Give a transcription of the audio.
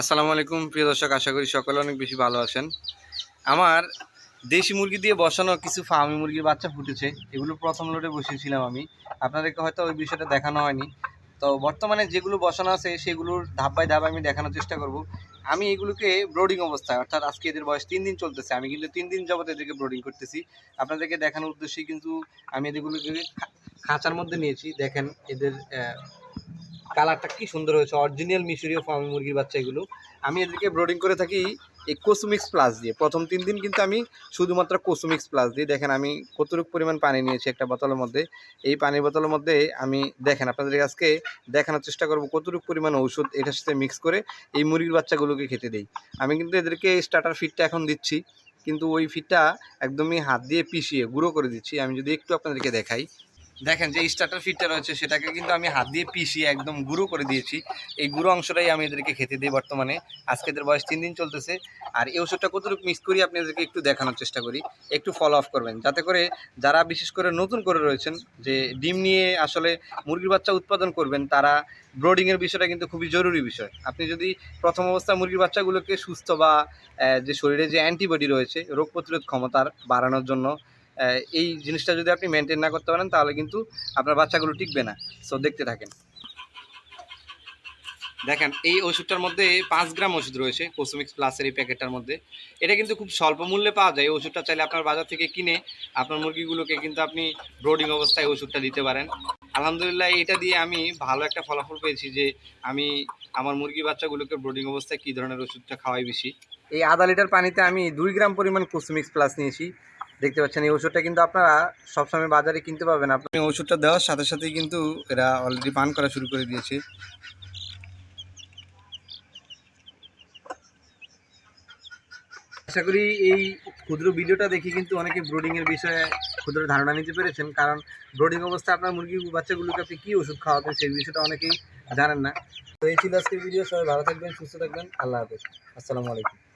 আসসালামু আলাইকুম, প্রিয় দর্শক, আশা করি সকলে অনেক বেশি ভালো আছেন। আমার দেশি মুরগি দিয়ে বসানো কিছু ফার্মি মুরগির বাচ্চা ফুটেছে, এগুলো প্রথম লোডে বসিয়েছিলাম আমি। আপনাদেরকে হয়তো ওই বিষয়টা দেখানো হয়নি। তো বর্তমানে যেগুলো বসানো আছে, সেগুলোর ধাপ বাই ধাপ আমি দেখানোর চেষ্টা করব। আমি এগুলোকে ব্রোডিং অবস্থায়, অর্থাৎ আজকে এদের বয়স তিন দিন চলতেছে, আমি কিন্তু তিন দিন যাবত এদেরকে ব্রোডিং করতেছি। আপনাদেরকে দেখানোর উদ্দেশ্যে কিন্তু আমি এদেরগুলোকে খাঁচার মধ্যে নিয়েছি। দেখেন এদের কালারটা কি সুন্দর হয়েছে অরিজিনাল মিশরীয় ফার্মি মুরগির বাচ্চা এগুলো আমি এদেরকে ব্রোডিং করে থাকি এই কোসুমিক্স প্লাস দিয়ে। প্রথম তিন দিন কিন্তু আমি শুধুমাত্র কোসুমিক্স প্লাস দিয়ে। দেখেন, আমি কতটুকু পরিমাণ পানি নিয়েছি একটা বোতলের মধ্যে। এই পানির বোতলের মধ্যে আমি, দেখেন আপনাদের আজকে দেখানোর চেষ্টা করব কতটুকু পরিমাণ ঔষধ এটার সাথে মিক্স করে এই মুরগির বাচ্চাগুলোকে খেতে দেই। আমি কিন্তু এদেরকে স্টার্টার ফিডটা এখন দিচ্ছি। কিন্তু ওই ফিডটা একদমই হাত দিয়ে পিষিয়ে, গুঁড়ো করে দিচ্ছি। আমি যদি একটু আপনাদেরকে দেখাই। দেখেন যে স্টার্টার ফিডটা রয়েছে, সেটাকে কিন্তু আমি হাত দিয়ে পিষিয়ে একদম গুঁড়ো করে দিয়েছি। এই গুঁড়ো অংশটাই আমি এদেরকে খেতে দিই বর্তমানে। আজকে এদের বয়স তিন দিন চলতেছে। আর এই ওষুধটা কতটুকু মিক্স করি আপনি এদেরকে একটু দেখানোর চেষ্টা করি। একটু ফলো আপ করবেন। যাতে করে যারা বিশেষ করে নতুন করে রয়েছেন, যে ডিম নিয়ে আসলে মুরগির বাচ্চা উৎপাদন করবেন, তারা ব্রোডিংয়ের বিষয়টা কিন্তু খুবই জরুরি বিষয়। আপনি যদি প্রথম অবস্থায় মুরগির বাচ্চাগুলোকে সুস্থ বা যে শরীরে যে অ্যান্টিবডি রয়েছে, রোগ প্রতিরোধ ক্ষমতার বাড়ানোর জন্য এই জিনিসটা যদি আপনি মেনটেন না করতে পারেন তাহলে কিন্তু আপনার বাচ্চাগুলো টিকবে না। সো দেখতে থাকেন। দেখেন এই ওষুধটার মধ্যে পাঁচ গ্রাম ওষুধ রয়েছে কোসমিক্স প্লাসের এই প্যাকেটটার মধ্যে। এটা কিন্তু খুব স্বল্প মূল্যে পাওয়া যায়। এই ওষুধটা চাইলে আপনার বাজার থেকে কিনে আপনার মুরগিগুলোকে কিন্তু আপনি ব্রোডিং অবস্থায় ওষুধটা দিতে পারেন। আলহামদুলিল্লাহ এটা দিয়ে আমি ভালো একটা ফলাফল পেয়েছি যে আমি আমার মুরগি বাচ্চাগুলোকে ব্রোডিং অবস্থায় কী ধরনের ওষুধটা খাওয়াই বেশি। এই আধা লিটার পানিতে আমি দুই গ্রাম পরিমাণ কোসমিক্স প্লাস নিয়েছি। দেখতে পাচ্ছেন এই ওষুধটা কিন্তু আপনারা সবসময় বাজারে কিনতে পাবেন। আপনি ওষুধটা দেওয়ার সাথে সাথেই কিন্তু এরা অলরেডি পান করা শুরু করে দিয়েছে। আশা করি এই ক্ষুদ্র ভিডিওটা দেখে কিন্তু অনেকে ব্রোডিং এর বিষয়ে ক্ষুদ্র ধারণা নিতে পেরেছেন। কারণ ব্রোডিং অবস্থায় আপনার মুরগি বাচ্চাগুলোকে আপনি কী ওষুধ খাওয়াবেন সেই বিষয়টা অনেকেই জানেন না। তো এই ছিল আজকের ভিডিও সবাই ভালো থাকবেন সুস্থ থাকবেন। আল্লাহ হাফেজ। আসসালামু আলাইকুম।